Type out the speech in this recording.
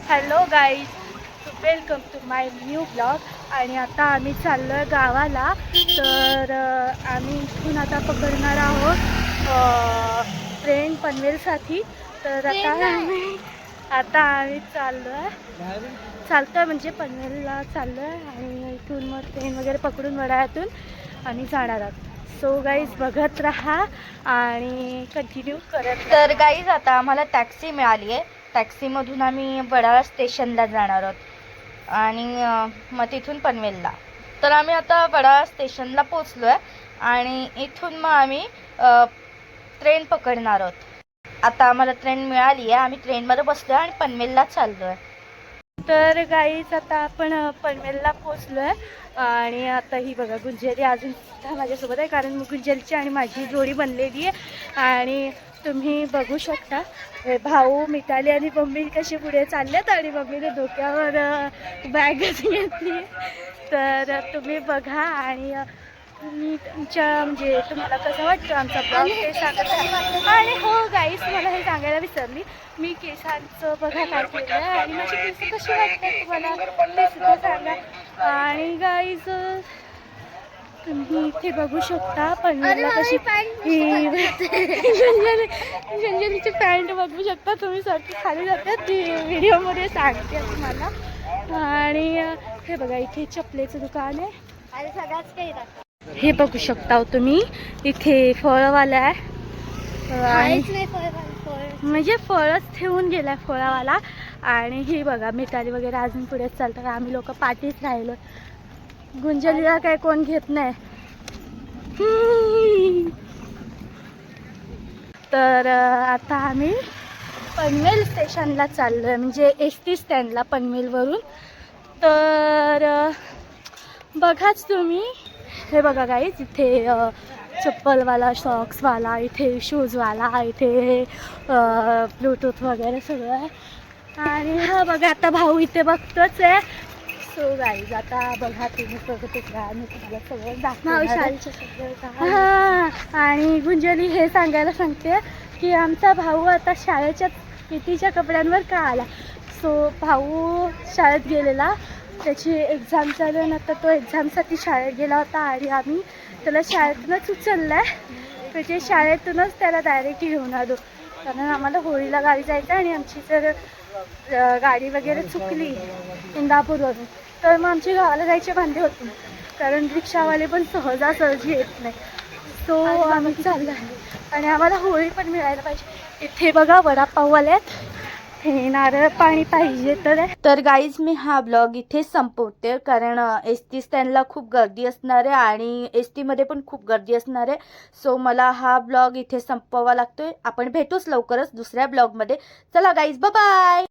Hello guys welcome to my new blog आणि आता आम्ही चाललो आहे गावाला. तर आम्ही इथून आता पकडणार आहोत ट्रेन पनवेलसाठी. तर आता आम्ही आता आम्ही चाललो आहे चालतो आहे म्हणजे पनवेलला चाललो आहे आणि इथून मग ट्रेन वगैरे पकडून वडाळ्यातून आम्ही जाणार आहोत. सो गाईज बघत राहा आणि कंटिन्यू करत तर गाईज आता आम्हाला टॅक्सी मिळाली आहे टॅक्सीमधून आम्ही वडाळा स्टेशनला जाणार आहोत. आणि मग तिथून पनवेलला. तर आम्ही आता वडाळा स्टेशनला पोचलो आहे आणि इथून मग आम्ही ट्रेन पकडणार आहोत. आता आम्हाला ट्रेन मिळाली आहे. आम्ही ट्रेनमध्ये बसलो आहे आणि पनवेलला चाललो आहे तर गाईच आता आपण पनवेलला पोचलो आहे आणि आता ही बघा गुंजेरी अजून सुद्धा माझ्यासोबत आहे. कारण गुंजेरीची आणि माझी जोडी बनलेली आहे. आणि तुम्ही बघू शकता. हे भाऊ मिताली आणि मम्मी कशी पुढे चालल्यात आणि मम्मीने डोक्यावर बॅगच घेतली. तर तुम्ही बघा आणि तुम्ही तुमच्या म्हणजे तुम्हाला कसं वाटतं आमचा ब्लॉग ते सांगत आहे. आणि हो गाईस मला हे सांगायला विसरली. मी केसांचं बघा काय केलं आणि माझी केस कशी वाटतात तुम्हाला? ते सुद्धा सांगा. आणि गाईज तुम्ही इथे बघू शकता पनवेलला कशी गुंजलीची पॅन्ट बघू शकता तुम्ही सारखी खाली जाते. ती व्हिडिओमध्ये सांगते तुम्हाला. आणि हे बघा इथे चपलेचं दुकान आहे. हे बघू शकता हो तुम्ही. इथे फळवाला आहे. म्हणजे फळच ठेवून गेलाय फळावाला. आणि हे बघा मिठाली वगैरे अजून पुढेच चालतं आम्ही लोक पाठीच राहिलो गुंजलीला काय कोण घेत नाही. तर आता आम्ही पनवेल स्टेशनला चाललो आहे म्हणजे एस टी स्टँडला पनवेलवरून. तर बघाच तुम्ही. हे बघा काही इथे चप्पलवाला सॉक्सवाला इथे शूजवाला इथे ब्लूटूथ वगैरे सगळं आहे. आणि हा बघा आता भाऊ इथे बघतोच आहे. सो गाईज आता बघा तुम्ही बघतच राहा मी तुम्हाला सगळं दाखवणार. हा आणि गुंजली हे सांगायला सांगते की आमचा भाऊ आता शाळेच्या कितीच्या कपड्यांवर का आला? सो भाऊ शाळेत गेलेला त्याची एक्झाम चालू आहे तर तो एक्झामसाठी शाळेत गेला होता आणि आम्ही त्याला शाळेतूनच उचलला आहे त्याच्या शाळेतूनच त्याला डायरेक्ट घेऊन आलो. कारण आम्हाला होळीला गावी जायचं आणि आमची जर गाडी वगैरे चुकली इंदापूरवरून. तर मग आमची गावाला जायचे भांडी होते. कारण रिक्षावाले पण सहजासहजी येत नाही. तो आम्ही चाललो. आहे आणि आम्हाला होळी पण मिळायला पाहिजे. इथे बघा वडापाववाले आहेत. हे नारळ पाणी पाहिजे तर. तर गाईज मी हा ब्लॉग इथे संपवते. कारण एस टी स्टँडला खूप गर्दी असणार आहे आणि एस टीमध्ये पण खूप गर्दी असणार आहे. सो मला हा ब्लॉग इथे संपवावा लागतोय. आपण भेटूच लवकरच दुसऱ्या ब्लॉगमध्ये चला गाईज बाय